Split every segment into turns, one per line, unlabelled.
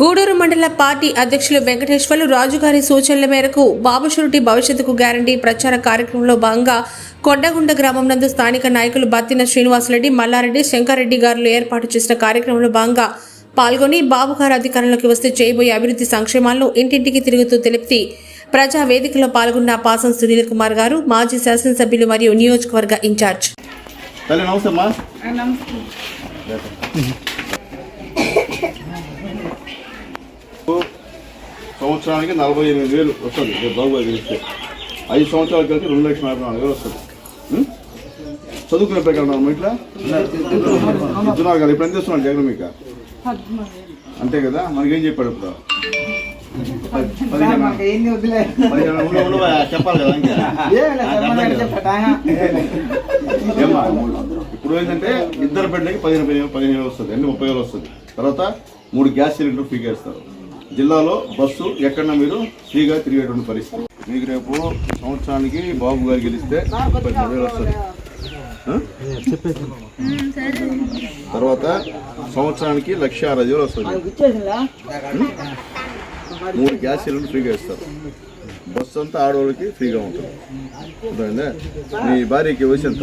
గూడూరు మండల పార్టీ అధ్యక్షులు వెంకటేశ్వర్లు రాజుగారి సూచనల మేరకు బాబు షూరిటీ భవిష్యత్తుకు గ్యారంటీ ప్రచార కార్యక్రమంలో భాగంగా కొండగుండ గ్రామం నందు స్థానిక నాయకులు బత్తిన శ్రీనివాసరెడ్డి మల్లారెడ్డి శంకర్రెడ్డి గారులు ఏర్పాటు చేసిన కార్యక్రమంలో భాగంగా పాల్గొని బాబు గారు అధికారంలోకి వస్తే చేయబోయే అభివృద్ధి సంక్షేమాలను ఇంటింటికి తిరుగుతూ తెలిపి ప్రజా వేదికలో పాల్గొన్న పాసం సునీల్ కుమార్ గారు మాజీ శాసనసభ్యులు మరియు నియోజకవర్గ ఇన్ఛార్జ్.
సంవత్సరానికి నలభై ఎనిమిది వేలు వస్తుంది. రేపు బాబు గెలిస్తే ఐదు సంవత్సరాలు కలిసి రెండు లక్షల నలభై నాలుగు వేలు వస్తుంది? చదువుకునే ప్రకారం ఇట్లా? ఇస్తున్నారు కదా ఇప్పుడు ఎంత ఇస్తున్నాడు జగన్ మీకు? అంతే కదా? మనకేం చెప్పాడు ఇప్పుడు? చెప్పాలి కదా? ఇప్పుడు ఏంటంటే ఇద్దరు బిడ్డకి పదిహేను పదిహేను పదిహేను వేలు వస్తుంది. అన్ని ముప్పై వేలు వస్తుంది. తర్వాత మూడు గ్యాస్ సిలిండర్ ఫ్రీగా ఇస్తారు. జిల్లాలో బస్సు ఎక్కడన్నా మీరు ఫ్రీగా తిరిగేటువంటి పరిస్థితి. మీకు రేపు సంవత్సరానికి బాబు గారు గెలిస్తే పదిహేను వేలు వస్తుంది? తర్వాత సంవత్సరానికి లక్ష అరవై వేలు వస్తుంది? మూడు గ్యాస్ సిలిండర్ ఫ్రీగా ఇస్తారు. బస్సు అంతా ఆడవాళ్ళకి ఫ్రీగా ఉంటుంది. అర్థమైందా? మీ భార్యకి వయసు ఎంత?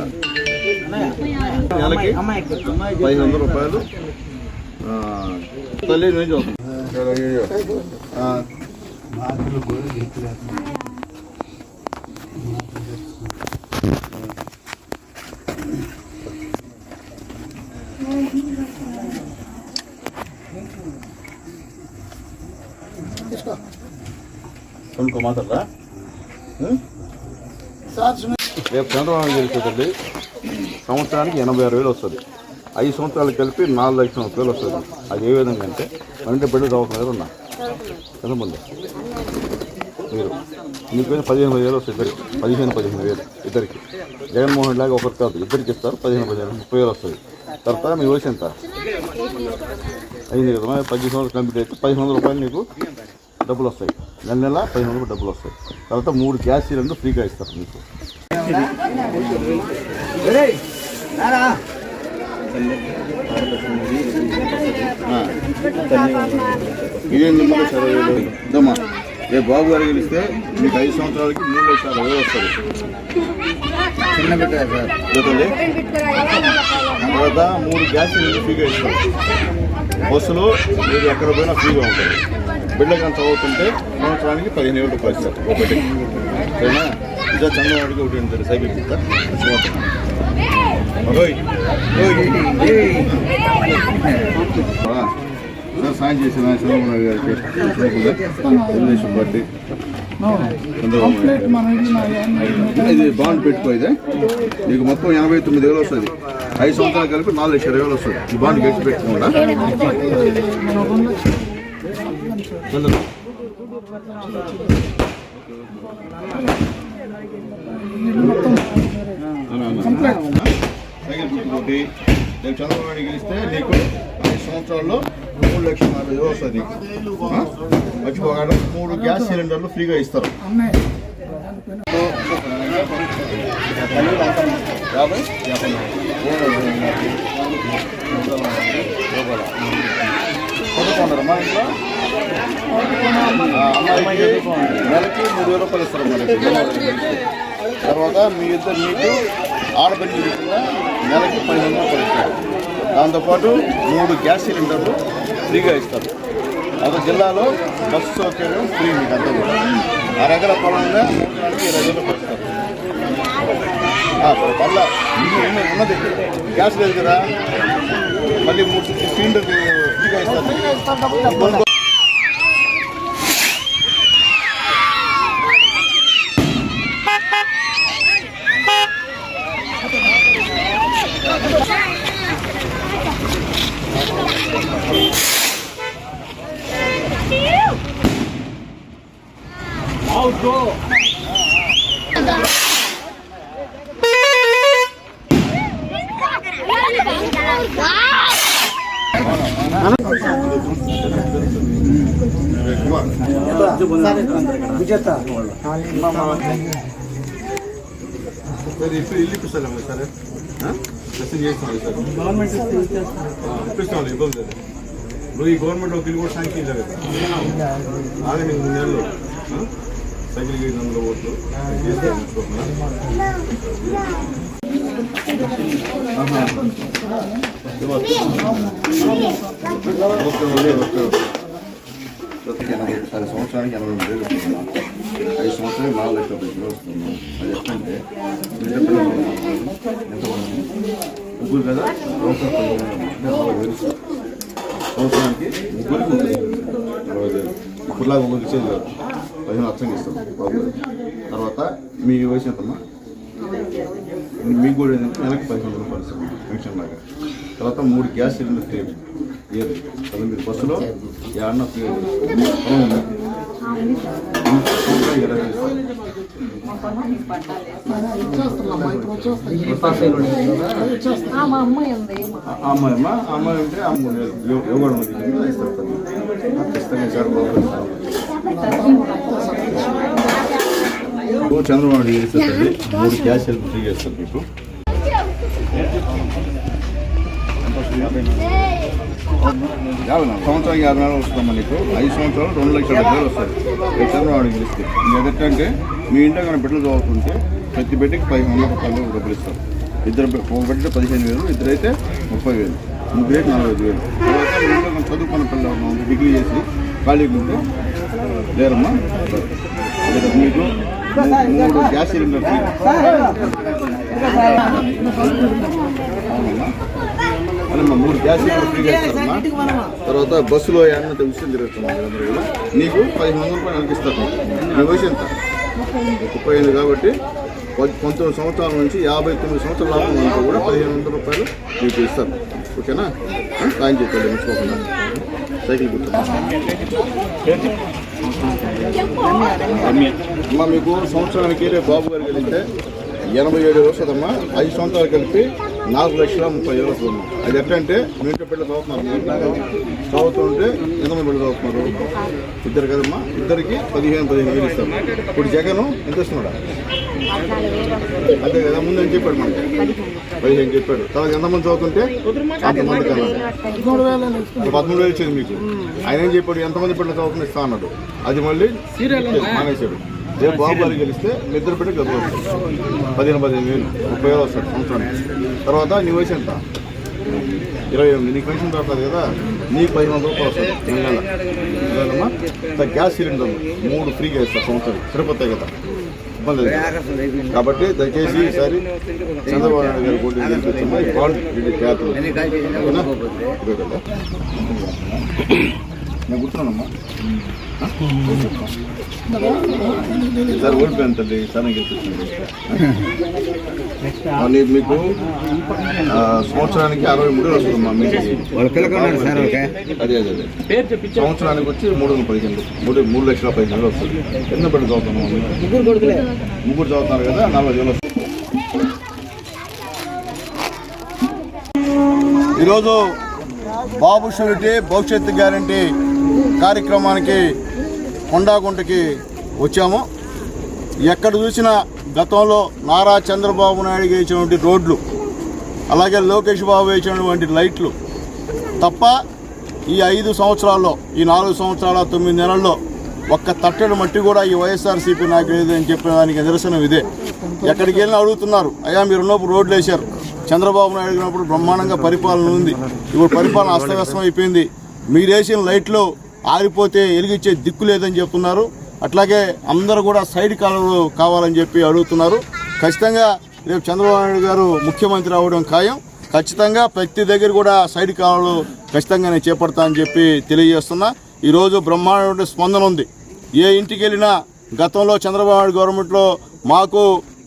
నెలకి. పదిహేను వందల రూపాయలు. తల్లి నేను చూస్తాను ఆ, కొనుక్కో రేపు చంద్రబాబు గారికి సంవత్సరానికి ఎనభై ఆరు వేలు వస్తుంది. ఐదు సంవత్సరాలు కలిపి నాలుగు లక్షల రూపాయలు వస్తుంది. అది ఏ విధంగా అంటే అంటే బిడ్డ దవాఖాన దగ్గర ఉన్నా. ఎంతమంది మీరు. మీకు పదిహేను వేలు వస్తుంది ఇద్దరికి. పదిహేను పదిహేను వేలు ఇద్దరికి. జగన్మోహన్ లాగా ఒకరికి కాదు ఇద్దరికి ఇస్తారు. పదిహేను పదిహేను ముప్పై వేలు వస్తుంది తర్వాత మీ వయసు ఎంత? అయింది కదా పదిహేను పది సంవత్సరాలు కంప్లీట్ అయితే పదిహేను వందల రూపాయలు నీకు డబ్బులు వస్తాయి. నెల నెల పదిహేను వందలు డబ్బులు వస్తాయి. తర్వాత మూడు గ్యాస్ సిలిండర్ ఫ్రీగా ఇస్తారు మీకు.
ఒరేయ్, రారా.
ఆ. ఇదేం రేపు బాబు గారు గెలిస్తే మీకు ఐదు సంవత్సరాలకి మూడు లక్షల అరవై వేలు వస్తుంది
చిన్న బిడ్డ సార్
తర్వాత మూడు గ్యాస్ సిలిండర్ ఫ్రీగా ఇస్తారు బస్సులో మీరు ఎక్కడ పోయినా ఫ్రీగా ఉంటుంది బిడ్డకి అంత అవుతుంటే సంవత్సరానికి పదిహేను వేలు రూపాయలు సార్ ఒకటి సరేనా ఓయ్ ఓయ్ ఆ, సార్ సాయం చేసిన చంద్రబాబు నాయుడు గారికి తెలుగుదేశం పార్టీ. చంద్రబాబు. ఇది బాండ్ పెట్టుకో ఇదే. నీకు మొత్తం ఎనభై తొమ్మిది వేలు వస్తుంది. ఐదు సంవత్సరాలు కలిపి నాలుగు లక్షల వేలు వస్తుంది. ఈ బాండ్ గట్టి పెట్టుకోకుండా చంద్ర సైకిల్ గుర్తుకోటి రేపు చంద్రబాబు గెలిస్తే నీకు ఐదు సంవత్సరాల్లో మూడు లక్షల నలభై వేలు వస్తుంది నీకు మూడు గ్యాస్ సిలిండర్లు ఫ్రీగా ఇస్తారు యాభై యాభై చదువుకున్నారమ్మా ఇంట్లో? ఆ, అమ్మాయికి నెలకి మూడు వేల రూపాయలు ఇస్తారు మరి తర్వాత మీ ఇద్దరు మీకు కింద నెలకి పదిహేను రూపాయలు ఇస్తారు. దాంతోపాటు మూడు గ్యాస్ సిలిండర్లు ఫ్రీగా ఇస్తారు. ఒక జిల్లాలో బస్సు సౌకర్యం ఫ్రీ మీకు అంతా కూడా అరగల పొలంగా ఇరవై వేలు మళ్ళా ఉన్నది? గ్యాస్ లేదు కదా? మళ్ళీ మూడు సిలిండర్ ఫ్రీగా ఇస్తారు
విజేత
సరే ఇప్పుడు ఇల్లు ఇప్పిస్తాను సరే మెసేజ్ చేస్తాను సార్
గవర్నమెంట్
ఇప్పిస్తాను ఇబ్బంది లేదు నువ్వు ఈ గవర్నమెంట్ ఒక ఇల్లు కూడా శాంక్షన్ ఇవ్వలేదు కదా ఆగని మూడు నెలలు ఆ? సైకిల్ గేట్ పది సంవత్సరానికి ఎనభై రెండు వేలు ఐదు సంవత్సరాలు నాలుగు లక్షల పది వేలు అది ఎట్లంటే ఎంత ముగ్గురు కదా సంవత్సరానికి ముగ్గురికి ముగ్గురు నలభై వేలు ఇప్పుడులాగా ఒకరికి ఇచ్చేది పదిహేను లక్షలు ఇస్తాం తర్వాత మీ వయసు ఎంతమ్మా మీకు కూడా ఏంటంటే నెలకి పదిహేను రూపాయలు ఇస్తాం పెన్షన్ లాగా తర్వాత మూడు గ్యాస్ సిలిండర్ టేబుల్ ఏది కదా మీరు బస్సులో ఏమన్నా ఫ్రీ అవును.
అమ్మాయి
అంటే అమ్మాయి అమ్మ ఖచ్చితంగా సార్ బాగుంటుంది చంద్రబాబు నాయుడు చేస్తుంది మూడు సిలిండర్ ఫ్రీ చేస్తారు మీకు. యాభై నాలుగు సంవత్సరానికి యాభై నాలుగు వస్తుందమ్మా నీకు. ఐదు సంవత్సరాలు రెండు లక్షల డెబ్బై వేలు వస్తాయి. చంద్రబాబు గెలిస్తే ఎదంటే మీ ఇంట్లో కానీ బిడ్డలు చదువుతుంటే ప్రతి బిడ్డకి పదిహేను వందల రూపాయలు డబ్బులు ఇస్తారు. ఇద్దరు ఒక బిడ్డ పదిహేను వేలు ఇద్దరైతే ముప్పై వేలు. ముగ్గురైతే నలభై ఐదు వేలు ఇంట్లో చదువుకున్న పిల్లలు డిగ్రీ చేసి ఖాళీగా ఉంటే లేరమ్మా. మీకు మూడు గ్యాస్ సిలిండర్ ఫ్రీ మూడు గ్యాస్ సిలిండర్ ఫ్రీగా ఇస్తారమ్మా తర్వాత బస్సులో ఏమన్నా విషయం తిరుగుతున్నాం కూడా నీకు పదిహేను వందల రూపాయలు నెలకి నీ వయసు ఎంత? ముప్పై ఐదు కాబట్టి పంతొమ్మిది సంవత్సరాల నుంచి యాభై తొమ్మిది సంవత్సరాల లాభం వరకు కూడా పదిహేను వందల రూపాయలు మీకు ఇస్తారు. ఓకేనా? థ్యాంక్ చెప్పండి మర్చిపోకుండా. సైకిల్ గుర్తు. అమ్మ మీకు సంవత్సరానికి రేపు బాబు గారు కలిస్తే ఎనభై ఏడు వస్తుందమ్మా. ఐదు సంవత్సరాలు కలిపి నాలుగు లక్షల ముప్పై వేలు వస్తుందమ్మా అది ఎట్లంటే మీ ఇంట్లో బిడ్డలు చదువుతున్నారు చదువుతుంటే ఎంతమంది బిడ్డలు చదువుతున్నారు ఇద్దరు కదమ్మా ఇద్దరికి పదిహేను పదిహేను వేలు ఇస్తారు ఇప్పుడు జగన్ ఎంత ఇస్తున్నాడా? అదే కదా ముందు అని చెప్పాడు మనకి? పదిహేను చెప్పాడు. తర్వాత ఎంతమంది చదువుతుంటే? అంతమంది కన్నా. పదమూడు వేలు ఇచ్చింది మీకు. ఆయన ఏం చెప్పాడు? ఎంతమంది బిడ్డలు చదువుతున్న ఇస్తా అన్నాడు. అది మళ్ళీ మానేశాడు. రేపు బాబుగారు గెలిస్తే మీ ఇద్దరు బిడ్డ గెలుపు పదిహేను పదిహేను వేలు ముప్పై వేలు వస్తాడు సంవత్సరానికి. తర్వాత నీ వయసు ఎంత? ఇరవై ఎనిమిది. నీకు పెన్షన్ దొరుకుతుంది కదా? నీకు పదిహేను వందల రూపాయలు వస్తుంది నెల నెలమ్మా గ్యాస్ సిలిండర్ మూడు ఫ్రీగా ఇస్తారు సంవత్సరం తిరుపతి కదా? ఇబ్బంది లేదు. కాబట్టి దయచేసి ఈసారి చంద్రబాబు నాయుడు గారు పోటీ చేస్తున్న ఈ బాండ్ ఇది నేను కూర్చున్నానమ్మా. సార్ ఓడిపోయాను తల్లి సార్ నాకు గెలిపించండి మళ్ళీ మీకు సంవత్సరానికి అరవై మూడు వేలు వస్తుందమ్మా మీకు అదే అదే అదే. సంవత్సరానికి వచ్చి మూడు వందల పదిహేను మూడు మూడు లక్షల పదిహేను వేలు వస్తుంది. ఎంత పెట్టి చదువుతున్నాం
ముగ్గురు
చదువుతున్నారు కదా నలభై వేలు వస్తుంది. ఈరోజు బాబు షూరిటీ భవిష్యత్తు గ్యారంటీ కార్యక్రమానికి కొండాగుంటకి వచ్చాము. ఎక్కడ చూసినా గతంలో నారా చంద్రబాబు నాయుడు వేసినటువంటి రోడ్లు అలాగే లోకేష్ బాబు వేసినటువంటి లైట్లు తప్ప ఈ ఐదు సంవత్సరాల్లో ఈ నాలుగు సంవత్సరాల తొమ్మిది నెలల్లో ఒక్క తట్టడి మట్టి కూడా ఈ వైఎస్ఆర్సీపీ నాకు లేదని చెప్పిన దానికి నిదర్శనం ఇదే. ఎక్కడికి వెళ్ళినా అడుగుతున్నారు అయ్యా మీరు ఉన్నప్పుడు రోడ్లు వేశారు చంద్రబాబు నాయుడు ఉన్నప్పుడు బ్రహ్మాండంగా పరిపాలన ఉంది ఇప్పుడు పరిపాలన అస్తవ్యస్తం అయిపోయింది మీరేసిన లైట్లు ఆరిపోతే వెలిగించే దిక్కు లేదని చెప్తున్నారు. అట్లాగే అందరూ కూడా సైడ్ కాలువలు కావాలని చెప్పి అడుగుతున్నారు. ఖచ్చితంగా రేపు చంద్రబాబు నాయుడు గారు ముఖ్యమంత్రి అవడం ఖాయం. ఖచ్చితంగా ప్రతి దగ్గర కూడా సైడ్ కాలువలు ఖచ్చితంగా నేను చేపడతా అని చెప్పి తెలియజేస్తున్నా. ఈరోజు బ్రహ్మాండ స్పందన ఉంది. ఏ ఇంటికి వెళ్ళినా గతంలో చంద్రబాబు నాయుడు గవర్నమెంట్లో మాకు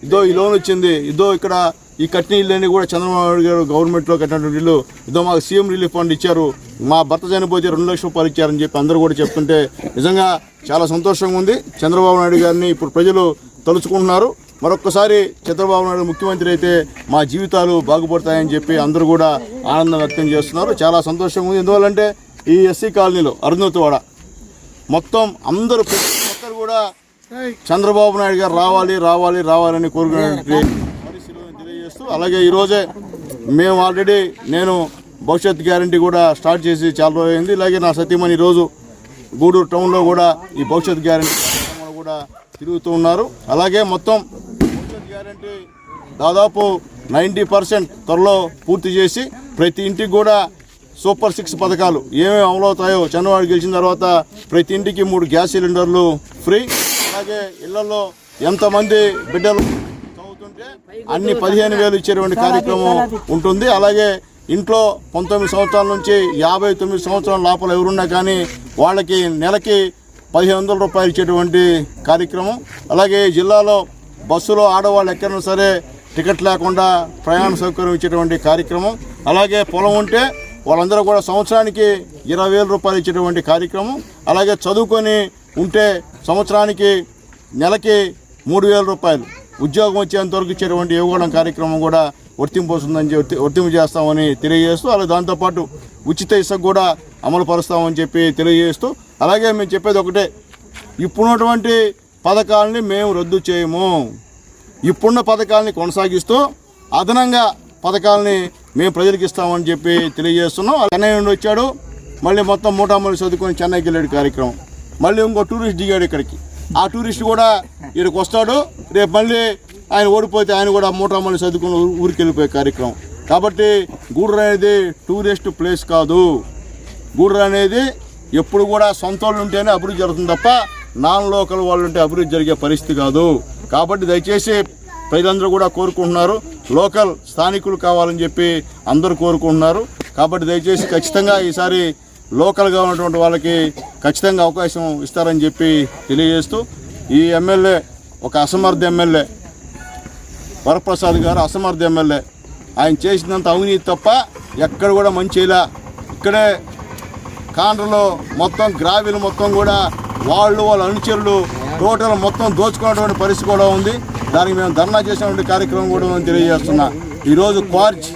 ఇదో ఈ లోన్ వచ్చింది ఇదో ఇక్కడ ఈ కట్టిన ఇళ్ళని కూడా చంద్రబాబు నాయుడు గారు గవర్నమెంట్లో కట్టినటువంటి ఇల్లు ఇదో మాకు సీఎం రిలీఫ్ ఫండ్ ఇచ్చారు మా భర్త చనిపోతే రెండు లక్షల రూపాయలు ఇచ్చారని చెప్పి అందరూ కూడా చెప్తుంటే నిజంగా చాలా సంతోషంగా ఉంది. చంద్రబాబు నాయుడు గారిని ఇప్పుడు ప్రజలు తలుచుకుంటున్నారు. మరొక్కసారి చంద్రబాబు నాయుడు ముఖ్యమంత్రి అయితే మా జీవితాలు బాగుపడతాయని చెప్పి అందరూ కూడా ఆనందం వ్యక్తం చేస్తున్నారు. చాలా సంతోషంగా ఉంది. ఎందువల్లంటే ఈ ఎస్సీ కాలనీలో అరుణోతివాడ మొత్తం అందరూ ప్రతి ఒక్కరు కూడా చంద్రబాబు నాయుడు గారు రావాలి రావాలి రావాలని కోరుకునే పరిస్థితులను తెలియజేస్తూ అలాగే ఈరోజే మేము ఆల్రెడీ నేను భవిష్యత్ గ్యారంటీ కూడా స్టార్ట్ చేసి చాలా రోజులు అయింది ఇలాగే నా సతీమణి ఈరోజు గూడూరు టౌన్లో కూడా ఈ భవిష్యత్ గ్యారంటీ కూడా తిరుగుతూ ఉన్నారు. అలాగే మొత్తం భవిష్యత్ గ్యారంటీ దాదాపు నైంటీ పర్సెంట్ త్వరలో పూర్తి చేసి ప్రతి ఇంటికి కూడా సూపర్ సిక్స్ పథకాలు ఏమేమి అమలవుతాయో చంద్రబాబు గెలిచిన తర్వాత ప్రతి ఇంటికి మూడు గ్యాస్ సిలిండర్లు ఫ్రీ. అలాగే ఇళ్ళలో ఎంతమంది బిడ్డలు చదువుతుంటే అన్ని పదిహేను వేలు ఇచ్చేటువంటి కార్యక్రమం ఉంటుంది. అలాగే ఇంట్లో పంతొమ్మిది సంవత్సరాల నుంచి యాభై తొమ్మిది సంవత్సరాల లోపల ఎవరున్నా కానీ వాళ్ళకి నెలకి పదిహేను వందల రూపాయలు ఇచ్చేటువంటి కార్యక్రమం. అలాగే జిల్లాలో బస్సులో ఆడవాళ్ళు ఎక్కడైనా సరే టికెట్ లేకుండా ప్రయాణ సౌకర్యం ఇచ్చేటువంటి కార్యక్రమం. అలాగే పొలం ఉంటే వాళ్ళందరూ కూడా సంవత్సరానికి ఇరవై వేల రూపాయలు ఇచ్చేటువంటి కార్యక్రమం. అలాగే చదువుకొని ఉంటే సంవత్సరానికి నెలకి మూడు వేల రూపాయలు. ఉద్యోగం వచ్చేంత వరకు ఇచ్చేటువంటి ఇవ్వడం కార్యక్రమం కూడా వర్తింపు వస్తుందని చెప్పి వర్తింపు చేస్తామని తెలియజేస్తూ అలా దాంతోపాటు ఉచిత ఇసుక కూడా అమలు పరుస్తామని చెప్పి తెలియజేస్తూ అలాగే మేము చెప్పేది ఒకటే ఇప్పుడున్నటువంటి పథకాలని మేము రద్దు చేయము. ఇప్పుడున్న పథకాలని కొనసాగిస్తూ అదనంగా పథకాలని మేము ప్రజలకు ఇస్తామని చెప్పి తెలియజేస్తున్నాం. చెన్నై నుండి వచ్చాడు మళ్ళీ మొత్తం మూటామల్లి చదువుకొని చెన్నైకి వెళ్ళాడు కార్యక్రమం. మళ్ళీ ఇంకో టూరిస్ట్ దిగాడు ఇక్కడికి. ఆ టూరిస్ట్ కూడా ఇక్కడికి వస్తాడు రేపు మళ్ళీ ఆయన ఓడిపోతే ఆయన కూడా మూటమ్మని చదువుకుని ఊరికి వెళ్ళిపోయే కార్యక్రమం. కాబట్టి గూడూరు అనేది టూరిస్ట్ ప్లేస్ కాదు. గూడూరు అనేది ఎప్పుడు కూడా సొంత వాళ్ళు ఉంటేనే అభివృద్ధి జరుగుతుంది తప్ప నాన్ లోకల్ వాళ్ళు ఉంటే అభివృద్ధి జరిగే పరిస్థితి కాదు. కాబట్టి దయచేసి ప్రజలందరూ కూడా కోరుకుంటున్నారు. లోకల్ స్థానికులు కావాలని చెప్పి అందరూ కోరుకుంటున్నారు. కాబట్టి దయచేసి ఖచ్చితంగా ఈసారి లోకల్గా ఉన్నటువంటి వాళ్ళకి ఖచ్చితంగా అవకాశం ఇస్తారని చెప్పి తెలియజేస్తూ ఈ ఎమ్మెల్యే ఒక అసమర్థ ఎమ్మెల్యే వరప్రసాద్ గారు అసమర్థ ఎమ్మెల్యే. ఆయన చేసినంత అవినీతి తప్ప ఎక్కడ కూడా మంచి ఇలా ఇక్కడే కాండ్రలో మొత్తం గ్రావీలు మొత్తం కూడా వాళ్ళు వాళ్ళ అనుచరులు టోటల్ మొత్తం దోచుకున్నటువంటి పరిస్థితి కూడా ఉంది. దానికి మేము ధర్నా చేసినటువంటి కార్యక్రమం కూడా మేము తెలియజేస్తున్నా. ఈరోజు క్వార్చ్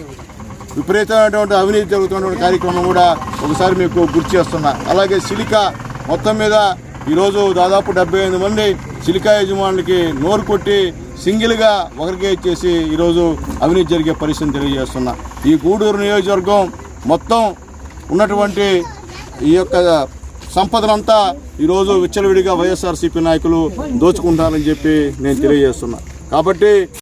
విపరీతమైనటువంటి అవినీతి జరుగుతున్నటువంటి కార్యక్రమం కూడా ఒకసారి మీకు గుర్తు చేస్తున్నా. అలాగే సిలికా మొత్తం మీద ఈరోజు దాదాపు డెబ్బై ఎనిమిది మంది సిలికా యజమానులకి నోరు కొట్టి సింగిల్గా ఒకరికే ఇచ్చేసి ఈరోజు అవినీతి జరిగే పరిస్థితిని తెలియజేస్తున్నా. ఈ గూడూరు నియోజకవర్గం మొత్తం ఉన్నటువంటి ఈ యొక్క సంపదనంతా ఈరోజు విచ్చలవిడిగా వైఎస్ఆర్సీపీ నాయకులు దోచుకుంటారని చెప్పి నేను తెలియజేస్తున్నా. కాబట్టి